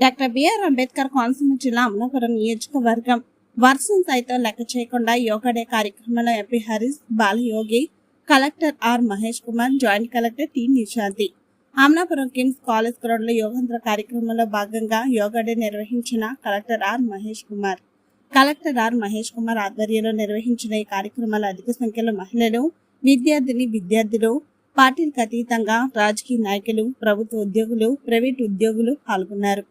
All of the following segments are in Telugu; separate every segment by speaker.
Speaker 1: డాక్టర్ బిఆర్ అంబేద్కర్ కోనసీమ జిల్లా అమలాపురం నియోజకవర్గం వర్షం సైతం లెక్క చేయకుండా యోగా డే కార్యక్రమంలో MP Harish Balayogi collector R Mahesh Kumar joint collector T Nishanthi Amalapuram KIMS college గ్రౌండ్లో యోగాంధ్ర కార్యక్రమంలో భాగంగా యోగా డే నిర్వహించిన collector R Mahesh Kumar. Collector R Mahesh Kumar ఆధ్వర్యంలో నిర్వహించిన ఈ కార్యక్రమాల అధిక సంఖ్యలో మహిళలు విద్యార్థిని విద్యార్థులు పార్టీలకు అతీతంగా రాజకీయ నాయకులు ప్రభుత్వ ఉద్యోగులు ప్రైవేట్ ఉద్యోగులు పాల్గొన్నారు.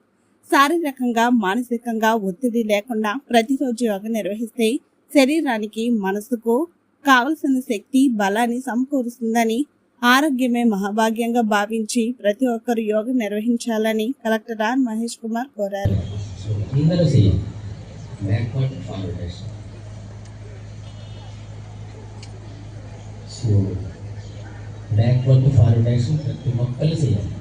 Speaker 1: శారీరకంగా మానసికంగా ఒత్తిడి లేకుండా ప్రతిరోజు యోగ నిర్వహిస్తే శరీరానికి మనసుకు కావలసిన శక్తి బలాన్ని సమకూరుస్తుందని ఆరోగ్యమే మహాభాగ్యంగా భావించి ప్రతి ఒక్కరు యోగ నిర్వహించాలని కలెక్టర్ ఆర్ మహేష్ కుమార్ కోరారు.
Speaker 2: సో బ్యాక్వర్డ్ ఫార్వర్డ్ యాక్షన్ ప్రతి ఒక్కరు చేయాలి.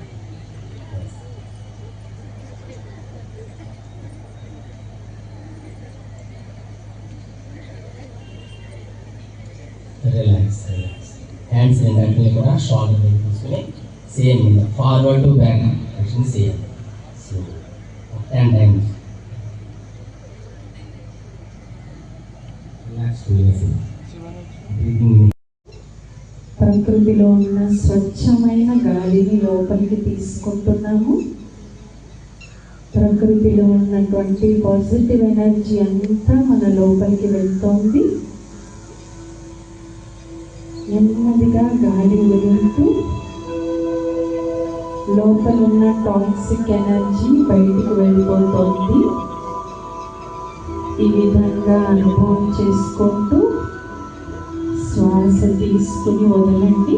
Speaker 2: రిలాక్స్ హ్యాండ్స్ రెండింటినీ కూడా షోల్డర్ తీసుకుని same forward to back action same so ten times
Speaker 3: ప్రకృతిలో ఉన్న స్వచ్ఛమైన గాలిని లోపలికి తీసుకుంటున్నాము. ప్రకృతిలో ఉన్నటువంటి పాజిటివ్ ఎనర్జీ అంతా మన లోపలికి వెళ్తోంది. నెమ్మదిగా గాలి వదులుతూ లోపల ఉన్న టాక్సిక్ ఎనర్జీ బయటికి వెళ్ళిపోతుంది. ఈ విధంగా అనుభవం చేసుకుంటూ శ్వాస తీసుకుని వదలండి.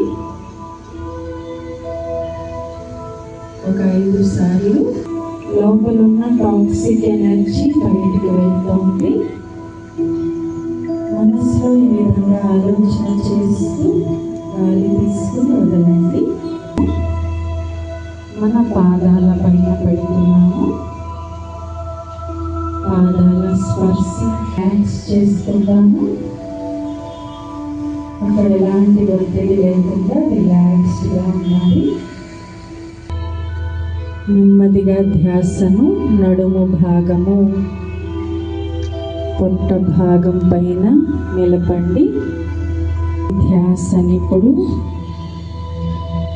Speaker 3: ఒక ఐదు సార్లు లోపల ఉన్న టాక్సిక్ ఎనర్జీ బయటికి వెళ్తుంది. ఆలోచన చేస్తూ గాలి తీసుకుని వదలండి. మన పాదాల పైన పెడుతున్నాము. పాదాల స్పర్శ హ్యాండ్స్ చేస్తున్నాము అక్కడ ఎలాంటి ఒత్తిడి లేకుండా రిలాక్స్డ్గా ఉండాలి. నెమ్మదిగా ధ్యాసను నడుము భాగము. పొట్ట భాగం పైన నిలపండి. ధ్యాసని ఇప్పుడు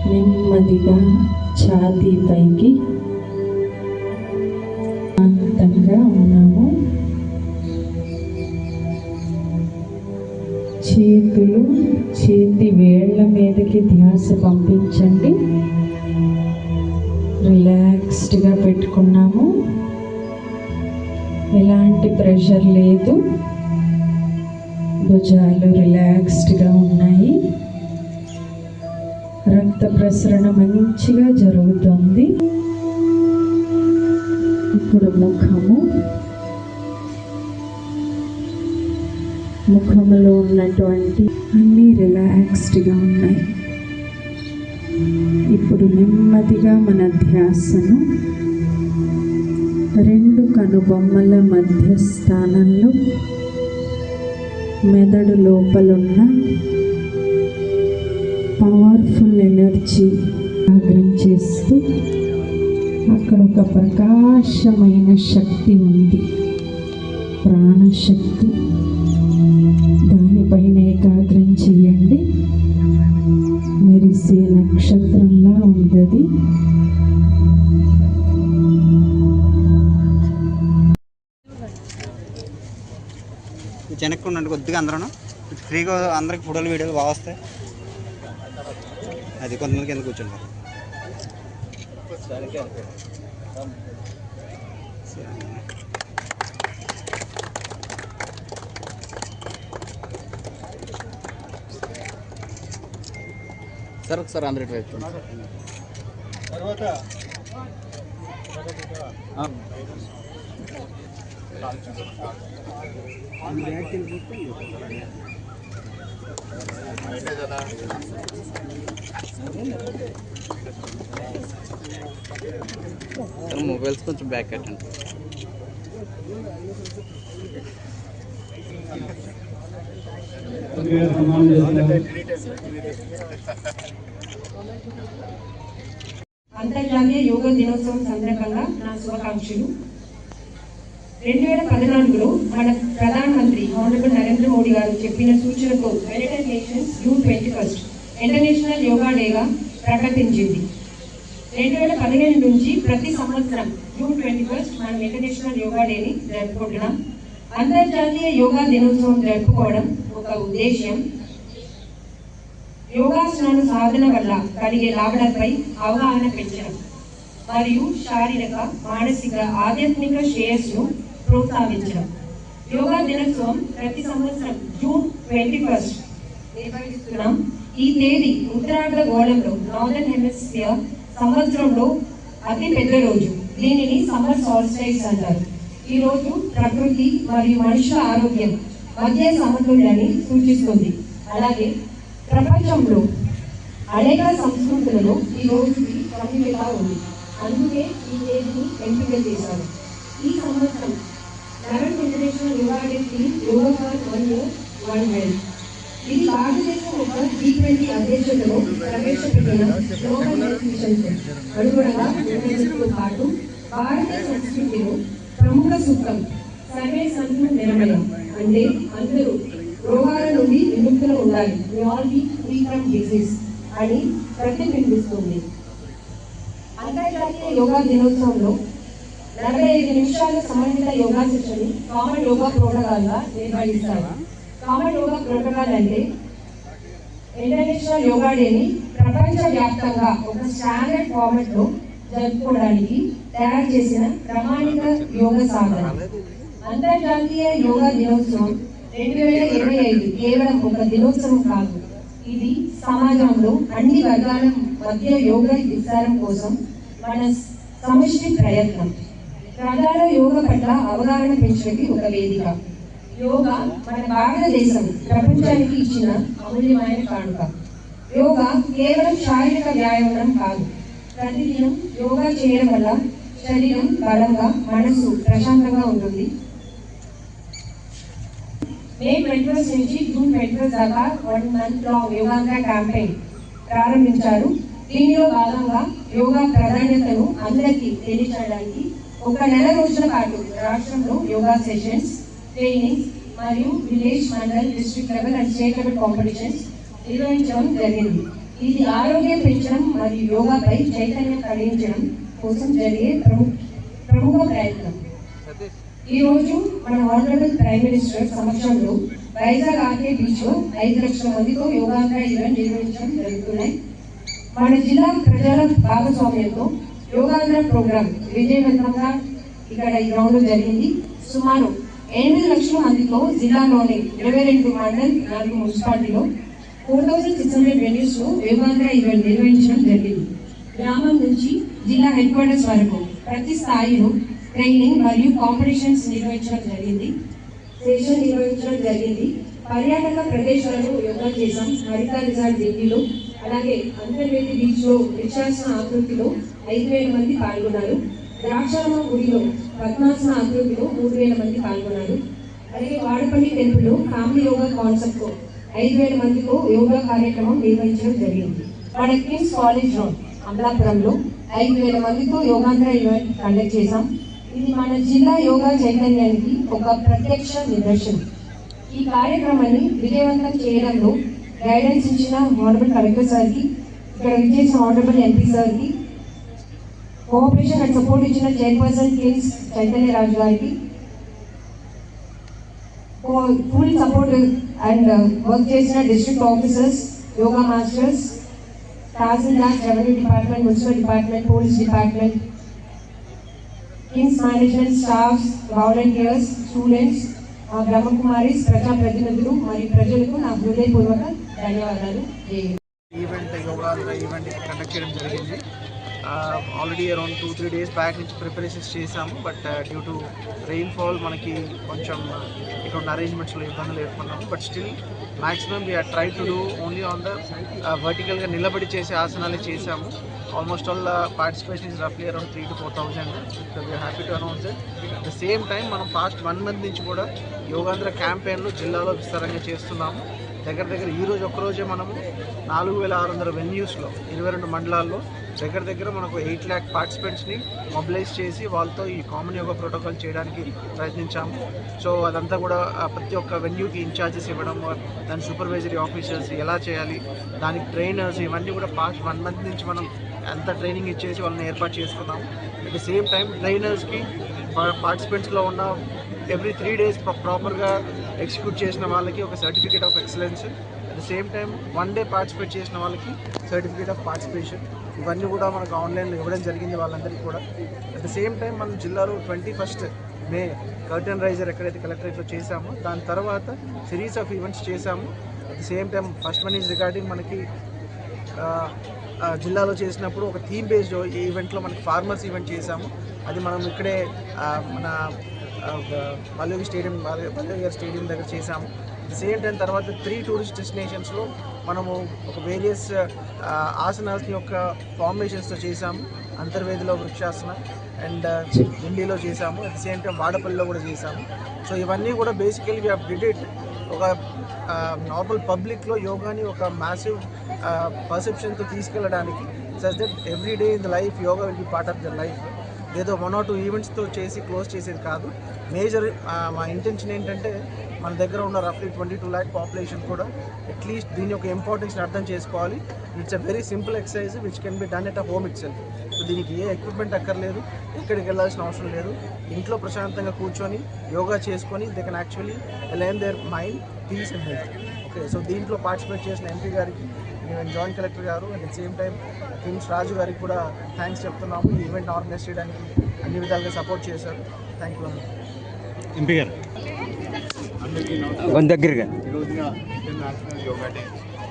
Speaker 3: నెమ్మదిగా ఛాతీ పైకి శాంతంగా ఉన్నాము. చేతులు చేతి వేళ్ళ మీదకి ధ్యాస పంపించండి. రిలాక్స్డ్గా పెట్టుకున్నాము. ఎలాంటి ప్రెషర్ లేదు. భుజాలు రిలాక్స్డ్గా ఉన్నాయి. రక్త ప్రసరణ మంచిగా జరుగుతుంది. ఇప్పుడు ముఖము. ముఖంలో ఉన్నటువంటి అన్నీ రిలాక్స్డ్గా ఉన్నాయి. ఇప్పుడు నెమ్మదిగా మన ధ్యాసను రెండు కనుబొమ్మల మధ్య స్థానంలో మెదడు లోపలున్న పవర్ఫుల్ ఎనర్జీ ఆగ్రం చేస్తూ అక్కడ ఒక ప్రకాశమైన శక్తి ఉంది. ప్రాణశక్తి. దానిపైన ఏకాగ్రం
Speaker 4: ఉండండి కొద్దిగా అందరూ ఫ్రీగా అందరికి ఫోటోలు వీడియోలు బాగా వస్తాయి. అది కొంతమంది కింద కూర్చోండి సార్ ఒకసారి అందరి వైపు మొబైల్స్ కొంచెం బ్యాక్ కట్టండి
Speaker 5: అంతర్జాతీయ యోగా దినోత్సవం సందర్భంగా నా శుభాకాంక్షలు రెండు వేల పద్నాలుగులో మన ప్రధానమంత్రి ఆనరబుల్ నరేంద్ర మోడీ గారు చెప్పిన సూచనతో United Nations June twenty first. International yoga డేగా ప్రకటించింది. రెండు వేల పదిహేను నుంచి ప్రతి సంవత్సరం జూన్ ట్వంటీ ఫస్ట్ మనం ఇంటర్నేషనల్ యోగా డేని జరుపుకుంటున్నాం. అంతర్జాతీయ యోగా దినోత్సవం జరుపుకోవడం ఒక ఉద్దేశ్యం. యోగాసనాల సాధన వల్ల కలిగే లాభాలపై అవగాహన పెంచడం. మరియు శారీరక మానసిక ఆధ్యాత్మిక శ్రేయస్సును ప్రోత్సహించడం. యోగా దినోత్సవం ప్రతి సంవత్సరం జూన్ ట్వంటీ ఫస్ట్. నిర్వహిస్తున్నాం. ఈ తేదీ ఉత్తరాంధ్ర గోళంలో నార్దర్న్ హెమిస్ఫియర్ సంవత్సరంలో అతి పెద్ద రోజు. దీనిని సమ్మర్ సాల్స్టైస్ అంటారు. ఈ రోజు ప్రకృతి మరియు మనుషుల ఆరోగ్యం మధ్య సమతుల్యాన్ని సూచిస్తుంది. అలాగే ప్రపంచంలో అనేక సంస్కృతులలో ఈ రోజుకి ప్రాముఖ్యత ఉంది. అందుకే ఈ తేదీని ఎంపిక చేశారు. ఈ సంవత్సరం current international rewarded day theme yoga for one year one health ఇది భారతదేశం ఒక జీ ట్వంటీ అధ్యక్షతలో ప్రవేశపెట్టిన గ్లోబల్ హెల్త్ మిషన్ అనుగుణంగా నిర్వహించడంతో పాటు భారతీయ సంస్కృతిలో ప్రముఖ సూత్రం సర్వే సంతు నిరమయం అంటే అందరూ రోగాల నుండి విముక్తులు ఉండాలి we all be free from disease అని ప్రతిబింబిస్తుంది అంతర్జాతీయ యోగా దినోత్సవంలో నలభై ఐదు నిమిషాలు సంబంధిత యోగా సెషన్ కామన్ యోగా ప్రోటోకాల్గా నిర్వహిస్తారు కామన్ యోగా ప్రోటోకాల్ అంటే ఇంటర్నేషనల్ యోగా డేని ప్రపంచ వ్యాప్తంగా ఒక స్టాండర్డ్ ఫార్మాట్లో జరుపుకోవడానికి తయారు చేసిన ప్రామాణిక యోగ సాధన. అంతర్జాతీయ యోగా దినోత్సవం రెండు వేల ఇరవై ఐదు కేవలం ఒక దినోత్సవం కాదు. ఇది సమాజంలో అన్ని వర్గాల మధ్య యోగా విస్తారం కోసం మన సమిష్టి ప్రయత్నం. ప్రజల యోగ పట్ల అవగాహన పెంచడానికి ఒక వేదిక. యోగా మన భారతదేశం ప్రపంచానికి ఇచ్చిన అమూల్యమైన కానుక. యోగా కేవలం శారీరక వ్యాయామం కాదు. ప్రతిదినం యోగా చేయడం వల్ల శరీరం బలంగా మనసు ప్రశాంతంగా ఉంటుంది. మే ట్వంటీ నుంచి జూన్ ట్వంటీ దాకా one month long Yogandhra campaign ప్రారంభించారు. దీనిలో భాగంగా యోగా ప్రాధాన్యతను అందరికీ తెలియచేయడానికి ఒక నెల రోజుల పాటు రాష్ట్రంలో యోగా సెషన్స్ ట్రైనింగ్స్ మరియు village mandal district level and state level competitions నిర్వహించడం జరిగింది. ఇది ఆరోగ్యం పెంచడం మరియు యోగాపై చైతన్యం కలిగించడం కోసం జరిగే ప్రముఖ ప్రముఖ ప్రయత్నం. ఈ రోజు మన ఆనరబుల్ ప్రైమ్ మినిస్టర్ సమక్షంలో వైజాగ్ ఆర్కే బీచ్లో ఐదు లక్షల మందితో యోగాంధ్ర ఈవెంట్ నిర్వహించడం జరుగుతున్నాయి. మన జిల్లా ప్రజల భాగస్వామ్యంతో యోగాంధ్ర ప్రోగ్రాం విజయవంతంగా ఇక్కడ ఈ గ్రౌండ్ జరిగింది. సుమారు ఎనిమిది లక్షల మందితో జిల్లాలోని ఇరవై రెండు మండల్ నాలుగు మున్సిపాలిటీలో four thousand six hundred venues Yogandhra event నిర్వహించడం జరిగింది. గ్రామం నుంచి జిల్లా హెడ్ క్వార్టర్స్ వరకు ప్రతి స్థాయిలో ట్రైనింగ్ మరియు కాంపిటీషన్స్ నిర్వహించడం జరిగింది. సెషన్ నిర్వహించడం జరిగింది. పర్యాటక ప్రదేశాలను యోగా చేశాం హరిత రిజార్ట్ ఢిల్లీలో అలాగే అంతర్వేది బీచ్లో ఆకృతిలో ఐదు వేల మంది పాల్గొన్నారు. ద్రాక్షారామ గుడిలో పద్మాసన ఆకృతిలో మూడు వేల మంది పాల్గొన్నారు. అలాగే Vadapalli temple family yoga concept ఐదు వేల మందితో యోగా కార్యక్రమం నిర్వహించడం జరిగింది. మన కిమ్స్ కాలేజ్లో అమలాపురంలో ఐదు వేల మందితో యోగాంధ్ర ఈవెంట్ కండక్ట్ చేశాం. ఇది మన జిల్లా యోగా చైతన్యానికి ఒక ప్రత్యక్ష నిదర్శనం. ఈ కార్యక్రమాన్ని విజయవంతం చేయడంలో గైడెన్స్ ఇచ్చిన ఆనరబుల్ కలెక్టర్ సార్కి ఇక్కడ విచ్చేసిన ఆనరబుల్ ఎంపీ సార్కి కోఆపరేషన్ అండ్ సపోర్ట్ ఇచ్చిన చైర్పర్సన్ కిమ్స్ చైతన్య రాజు గారికి ఫుల్ సపోర్ట్ అండ్ వర్క్ చేసిన district officers yoga masters tahsildar revenue department municipal department police department KIMS management staff volunteers students Brahmakumari ప్రజా ప్రతినిధులు మరియు ప్రజలకు నా హృదయపూర్వక ధన్యవాదాలు.
Speaker 6: ఈవెంట్ యోగా ఈవెంట్ కండక్ట్ చేయడం జరిగింది. Already around two three days back నుంచి ప్రిపరేషన్స్ చేసాము బట్ డ్యూ టు రెయిన్ఫాల్ మనకి కొంచెం uh, ఇటువంటి అరేంజ్మెంట్స్లో ఇబ్బందులు ఏర్పడినాము but still maximum we are try to do only on the వర్టికల్గా నిలబడి చేసే ఆసనాలే almost all participation is రఫ్లీ around three to four thousand we are happy to announce it at the same time మనం పాస్ట్ వన్ మంత్ నుంచి కూడా యోగాంధ్ర క్యాంపెయిన్లు జిల్లాలో విస్తారంగా చేస్తున్నాము. దగ్గర దగ్గర ఈ రోజు ఒక్కరోజే మనము నాలుగు వేల ఆరు వందల వెన్యూస్లో ఇరవై రెండు మండలాల్లో దగ్గర దగ్గర మనకు ఎయిట్ ల్యాక్ పార్టిసిపెంట్స్ని మొబిలైజ్ చేసి వాళ్ళతో ఈ కామన్ యోగా ప్రోటోకాల్ చేయడానికి ప్రయత్నించాము. సో అదంతా కూడా ప్రతి ఒక్క వెన్యూకి ఇన్ఛార్జెస్ ఇవ్వడం దాని సూపర్వైజరీ ఆఫీసర్స్ ఎలా చేయాలి దానికి ట్రైనర్స్ ఇవన్నీ కూడా పాస్ట్ వన్ మంత్ నుంచి మనం అంత ట్రైనింగ్ ఇచ్చేసి వాళ్ళని ఏర్పాటు చేసుకున్నాము అట్ ద సేమ్ టైం ట్రైనర్స్కి పార్టిసిపెంట్స్లో ఉన్న ఎవ్రీ త్రీ డేస్ ప్రాపర్గా ఎగ్జిక్యూట్ చేసిన వాళ్ళకి ఒక certificate of excellence at the same time one day participate చేసిన వాళ్ళకి సర్టిఫికేట్ ఆఫ్ పార్టిసిపేషన్ ఇవన్నీ కూడా మనకు ఆన్లైన్లో ఇవ్వడం జరిగింది వాళ్ళందరికీ కూడా. అట్ ద సేమ్ టైం మనం జిల్లాలో twenty first May curtain raiser ఎక్కడైతే కలెక్టరేట్లో చేశామో దాని తర్వాత సిరీస్ ఆఫ్ ఈవెంట్స్ చేశాము. At the same time first one is regarding మనకి జిల్లాలో చేసినప్పుడు ఒక థీమ్ బేస్డ్ ఈవెంట్లో మనకి ఫార్మర్స్ ఈవెంట్ చేశాము. అది మనం ఇక్కడే మన పల్లవి స్టేడియం పల్లవి స్టేడియం దగ్గర చేశాము. సేమ్ టైం తర్వాత త్రీ టూరిస్ట్ డెస్టినేషన్స్లో మనము ఒక వేరియస్ ఆసనాస్ యొక్క ఫార్మేషన్స్తో చేశాము. అంతర్వేదిలో వృక్షాసన అండ్ ఢిల్లీలో చేశాము. అట్ ద సేమ్ టైం వాడపల్లిలో కూడా చేశాము. సో ఇవన్నీ కూడా బేసికలీ వీ డిడ్ ఇట్ ఒక నార్మల్ పబ్లిక్లో యోగాని ఒక మ్యాసివ్ పర్సెప్షన్తో తీసుకెళ్ళడానికి such that every day in the life yoga will be part of the life ఏదో వన్ ఆర్ టూ ఈవెంట్స్తో చేసి క్లోజ్ చేసేది కాదు. మేజర్ మా ఇంటెన్షన్ ఏంటంటే మన దగ్గర ఉన్న రఫ్లీ ట్వంటీ టూ ల్యాక్ పాపులేషన్ కూడా అట్లీస్ట్ దీని యొక్క ఇంపార్టెన్స్ని అర్థం చేసుకోవాలి. It's a very simple exercise which can be done at a home itself దీనికి ఏ ఎక్విప్మెంట్ అక్కర్లేదు ఎక్కడికి వెళ్ళాల్సిన అవసరం లేదు. ఇంట్లో ప్రశాంతంగా కూర్చొని యోగా చేసుకొని they can actually lend their mind peace and health okay so దీంట్లో పార్టిసిపేట్ చేసిన ఎంపీ గారికి జాయింట్ కలెక్టర్ గారు at the same time KIMS Raju గారికి కూడా థ్యాంక్స్ చెప్తున్నాము. ఈ ఈవెంట్ ఆర్గనైజ్ చేయడానికి అన్ని విధాలుగా సపోర్ట్ చేశారు. థ్యాంక్ యూ
Speaker 4: ఎంపీ గారు.
Speaker 7: దగ్గరగా.
Speaker 8: ఈ రోజున ఇంటర్నేషనల్ యోగా డే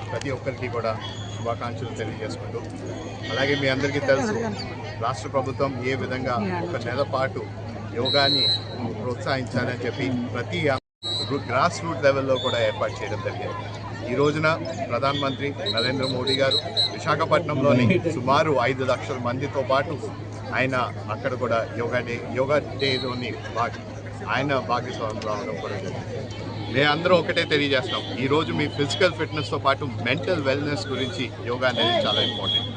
Speaker 8: ప్రతి ఒక్కరికి కూడా శుభాకాంక్షలు తెలియజేసుకుంటూ అలాగే మీ అందరికీ తెలుసు రాష్ట్ర ప్రభుత్వం ఏ విధంగా ఒక నెల పాటు యోగాని ప్రోత్సహించాలని చెప్పి ప్రతి గ్రాస్ రూట్ లెవెల్లో కూడా ఏర్పాటు చేయడం జరిగింది. ఈ రోజున ప్రధానమంత్రి నరేంద్ర మోడీ గారు విశాఖపట్నంలోని సుమారు ఐదు లక్షల మందితో పాటు ఆయన అక్కడ కూడా యోగా డే యోగా డేలోని భాగం ఆయన భాగస్వామ్యం రావడం కూడా జరిగింది. మేము ఒకటే తెలియజేస్తాం. ఈ రోజు మీ ఫిజికల్ ఫిట్నెస్తో పాటు మెంటల్ వెల్నెస్ గురించి యోగా అనేది చాలా ఇంపార్టెంట్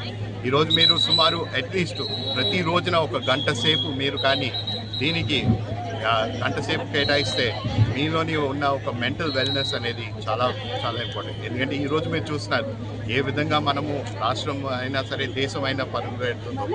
Speaker 8: ఈరోజు మీరు సుమారు అట్లీస్ట్ ప్రతి రోజున ఒక గంట సేపు మీరు కానీ దీనికి గంట సేపు కేటాయిస్తే మీలోని ఉన్న ఒక మెంటల్ వెల్నెస్ అనేది చాలా చాలా ఇంపార్టెంట్. ఎందుకంటే ఈ రోజు మీరు చూస్తున్నారు ఏ విధంగా మనము రాష్ట్రం అయినా సరే దేశం అయినా పరుగులు పెడుతుందో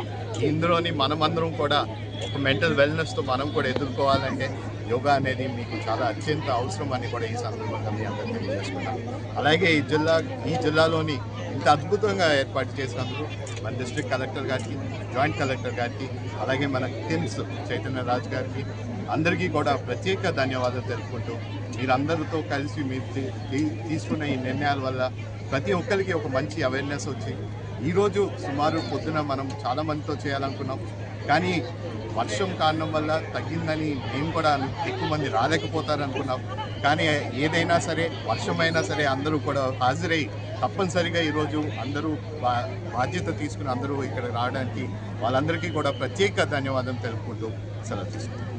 Speaker 8: ఇందులోని మనమందరం కూడా ఒక మెంటల్ వెల్నెస్తో మనం కూడా ఎదుర్కోవాలంటే యోగా అనేది మీకు చాలా అత్యంత అవసరం అని కూడా ఈ సందర్భంగా మీ అందరికీ తెలియజేసుకున్నాం అలాగే ఈ జిల్లా ఈ జిల్లాలోని ఇంత అద్భుతంగా ఏర్పాటు చేసినందుకు మన డిస్ట్రిక్ట్ కలెక్టర్ గారికి జాయింట్ కలెక్టర్ గారికి అలాగే మన కిమ్స్ చైతన్య రాజ్ గారికి అందరికీ కూడా ప్రత్యేక ధన్యవాదాలు తెలుపుకుంటూ మీరందరితో కలిసి మీరు తీసుకున్న ఈ నిర్ణయాల వల్ల ప్రతి ఒక్కరికి ఒక మంచి అవేర్నెస్ వచ్చి ఈరోజు సుమారు పొద్దున మనం చాలామందితో చేయాలనుకున్నాం. కానీ వర్షం కారణం వల్ల తగ్గిందని మేము కూడా ఎక్కువ మంది రాలేకపోతారు అనుకున్నాం కానీ ఏదైనా సరే వర్షమైనా సరే అందరూ కూడా హాజరై తప్పనిసరిగా ఈరోజు అందరూ బా- బాధ్యత తీసుకుని అందరూ ఇక్కడ రావడానికి వాళ్ళందరికీ కూడా ప్రత్యేక ధన్యవాదం తెలుపుకుంటూ సెలవు తీసుకుంటాం